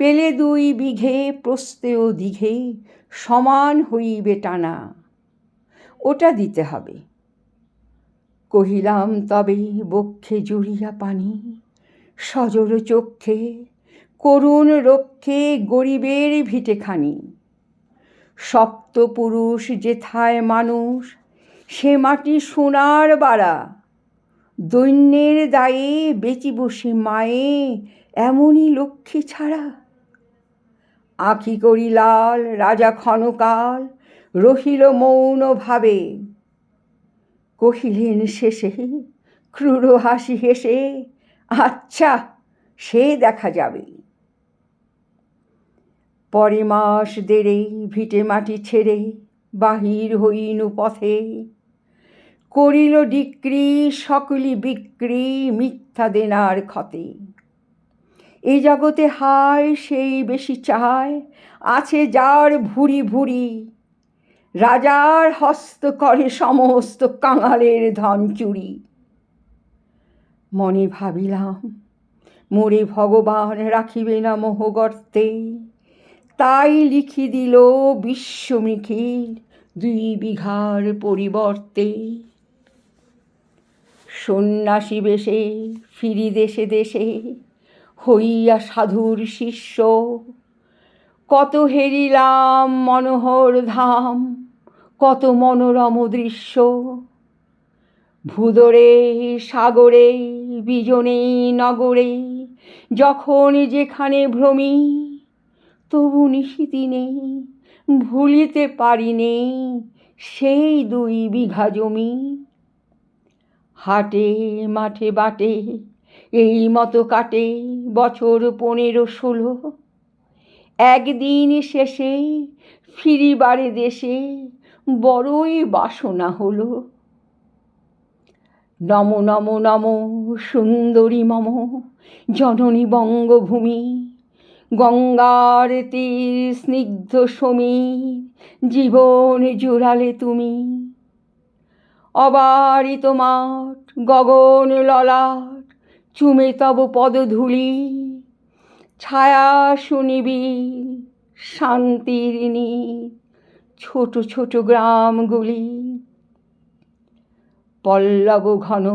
পেলে দুই বিঘে প্রস্তেয় দিঘে সমান হইবে টানা। ওটা দিতে হবে। কহিলাম তবে বক্ষে জুড়িয়া পানি সজল চক্ষে, করুণ রক্ষে গরিবের ভিটেখানি সপ্তপুরুষ যেথায় মানুষ, সে মাটি সোনার বাড়া। দৈন্যের দায়ে বেচি বসে মায়ে, এমনই লক্ষ্মী ছাড়া। আঁখি করি লাল, রাজা ক্ষণকাল, রহিল মৌন ভাবে কহিলেন শেষে, ক্রূর হাসি হেসে আচ্ছা সে দেখা যাবে। পরে মাস দেড়ে ভিটে মাটি ছেড়ে বাহির হইনু পথে। করিল ডিক্রি, সকলি বিক্রি মিথ্যা দেনার ক্ষতে। এ জগতে হায় সেই বেশি চায়, আছে যার ভুরি ভুরি রাজার হস্ত করে সমস্ত কাঙালের ধন চুরি। মনে ভাবিলাম, মোরে ভগবান রাখিবে না মোহগর্তে। তাই লিখি দিল বিশ্বমিখিল দুই বিঘার পরিবর্তে। সন্ন্যাসী বেশে ফিরি দেশে দেশে হইয়া সাধুর শিষ্য। কত হেরিলাম মনোহর ধাম, কত মনোরম দৃশ্য। ভুদরে, সাগরে, বিজনে, নগরে, যখন যেখানে ভ্রমি, তবু নিশিদিনে ভুলিতে পারিনে সেই দুই বিঘা জমি। হাটে, মাঠে, বাটে এই মতো কাটে বছর পনেরো ষোলো। একদিন শেষে ফিরিবারে দেশে বড়ই বাসনা হলো। নম নম নম, সুন্দরী মম, জননী বঙ্গভূমি, গঙ্গার তীর স্নিগ্ধ সমীর, জীবন জুড়ালে তুমি। অবারিত মাঠ, গগন ললাট চুমে তব পদধূলি ছায়া সুনিবিড় শান্তির নীর, ছোট ছোট গ্রামগুলি। পল্লব ঘন,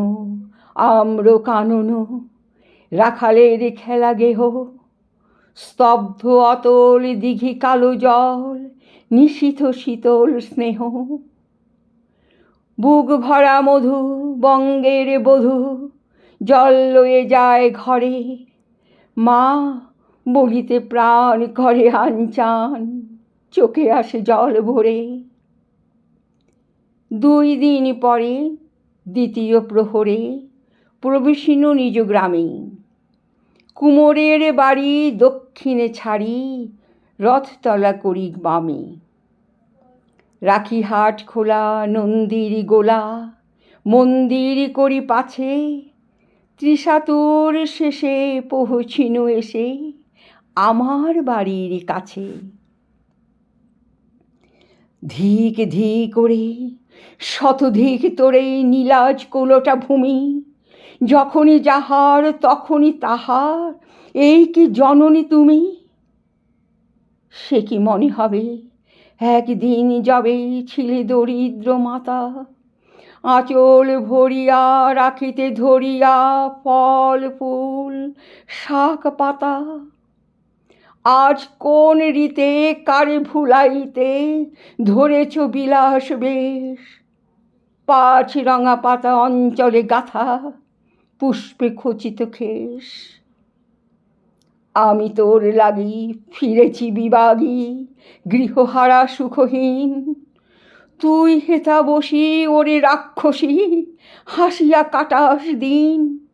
আম্র কানন, রাখালের খেলা গেহ, স্তব্ধ অতল দিঘি কালো জল, নিশীথ শীতল স্নেহ। বুক ভরা মধু বঙ্গের বধূ জল লয়ে যায় ঘরে। মা বলিতে প্রাণ করে আনচান, চোখে আসে জল ভরে। দুই দিন পরে দ্বিতীয় প্রহরে প্রবেশিন নিজ গ্রামে। কুমোরের বাড়ি দক্ষিণে ছাড়ি রথতলা করি বামে। রাখি হাট খোলা নন্দির গোলা, মন্দির করি পাছে ত্রিশাতুর শেষে পৌঁছিনু এসে আমার বাড়ির কাছে। ধিক ধি করে, শতধিক তোরে নীলাজ কোলোটা ভূমি, যখনই যাহার তখনই তাহার, এই কি জননী তুমি? সে কি মনে হবে? একদিন যাবে ছিলে দরিদ্র মাতা আঁচল ভরিয়া রাখিতে ধরিয়া ফল, ফুল, শাক, পাতা। আজ কোন রীতে কারে ভুলাইতে ধরেছ বিলাস বেশ? পাঁচ রঙা পাতা অঞ্চলে গাথা, পুষ্পে খচিত খেস। আমি তোর লাগি ফিরেছি বিবাগী, গৃহহারা সুখহীন। তুই হেতা বসি, ওরে রাক্ষসী, হাসিয়া কাটাস দিন।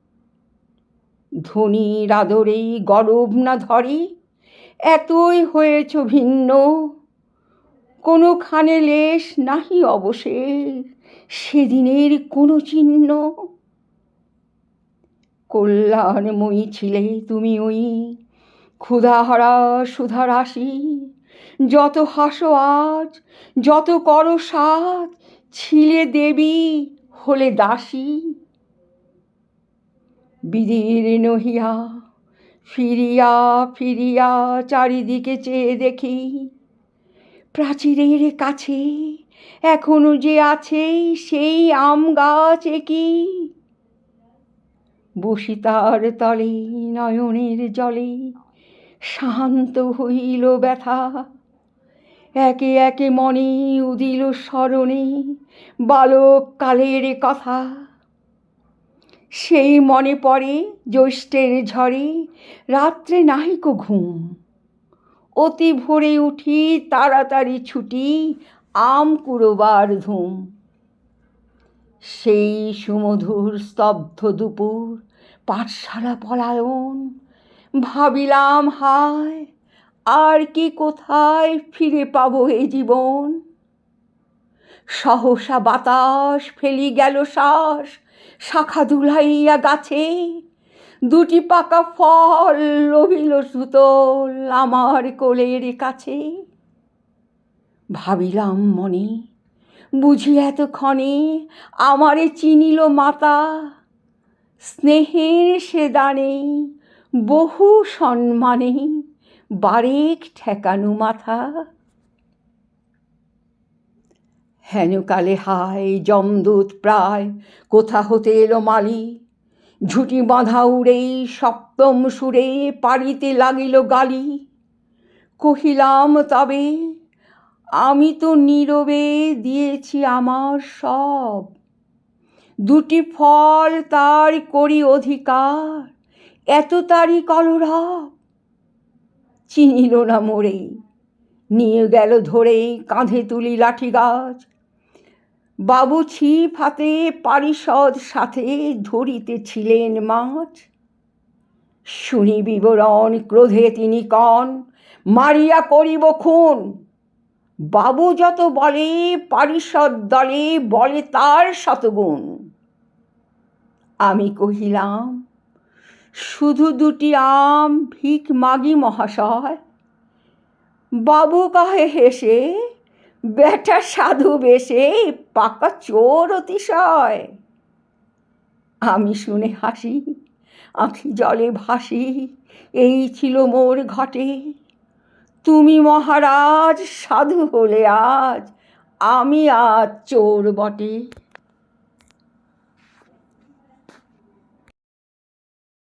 ধনীর আদরেই গরব না ধরে, এতই হয়েছ ভিন্ন। কোনোখানে লেশ নাহি অবশেষ, সেদিনের কোনো চিহ্ন। কল্যাণময়ী ছিলে তুমি ওই, ক্ষুধাহারা সুধারাশি। যত হাসো আজ, যত করো সাজ ছিলে দেবী হলে দাসী। বিদীর্ণ হিয়া ফিরিয়া ফিরিয়া চারিদিকে চেয়ে দেখি, প্রাচীরের কাছে এখনও যে আছে সেই আম গাছ কি বসি তার তলে নয়নের জলে শান্ত হইল ব্যথা। একে একে মনে উদিল স্মরণে বালক কালের কথা। সেই মনে পড়ে জ্যৈষ্ঠের ঝড়ে, রাত্রে নাহিক ঘুম। অতি ভোরে উঠি তাড়াতাড়ি ছুটি আম কুড়োবার ধুম। সেই সুমধুর স্তব্ধ দুপুর, পাঠশালা পলায়ন, ভাবিলাম হায় আর কি কোথায় ফিরে পাবো এ জীবন? সহসা বাতাস ফেলি গেল শ্বাস, শাখা দুলাইয়া গাছে, দুটি পাকা ফল রহিল সুতল আমার কোলের কাছে। ভাবিলাম মনে, বুঝি এতক্ষণে আমারে চিনিল মাতা, স্নেহের সে দানে বহু সম্মানে বারেক ঠেকানো মাথা। হেনকালে হায় জমদূত প্রায়, কোথা হতে এলো মালি? ঝুটি বাঁধা উড়েই সপ্তম সুরে পারিতে লাগিল গালি। কহিলাম, তবে আমি তো নীরবে দিয়েছি আমার সব। দুটি ফল তার করি অধিকার, এত তারই কলরব। চিনিল না মোড়েই নিয়ে গেল ধরেই কাঁধে তুলি লাঠি গাছ। বাবু ছিপ হাতে পারিষদ সাথে ধরিতেছিলেন মাছ। শুনি বিবরণ ক্রোধে তিনি কন, মারিয়া করিব খুন। বাবু যত বলে পারিষদ দলে বলে তার শতগুণ। আমি কহিলাম শুধু দুটি আম ভিক মাগি মহাশয়। বাবু কাহে হেসে, বেটা সাধু বেশে পাকা চোর অতিশয়। আমি শুনে হাসি, আঁখি জলে ভাসি, এই ছিল মোর ঘটে। তুমি মহারাজ, সাধু হলে আজ, আমি আজ চোর বটে।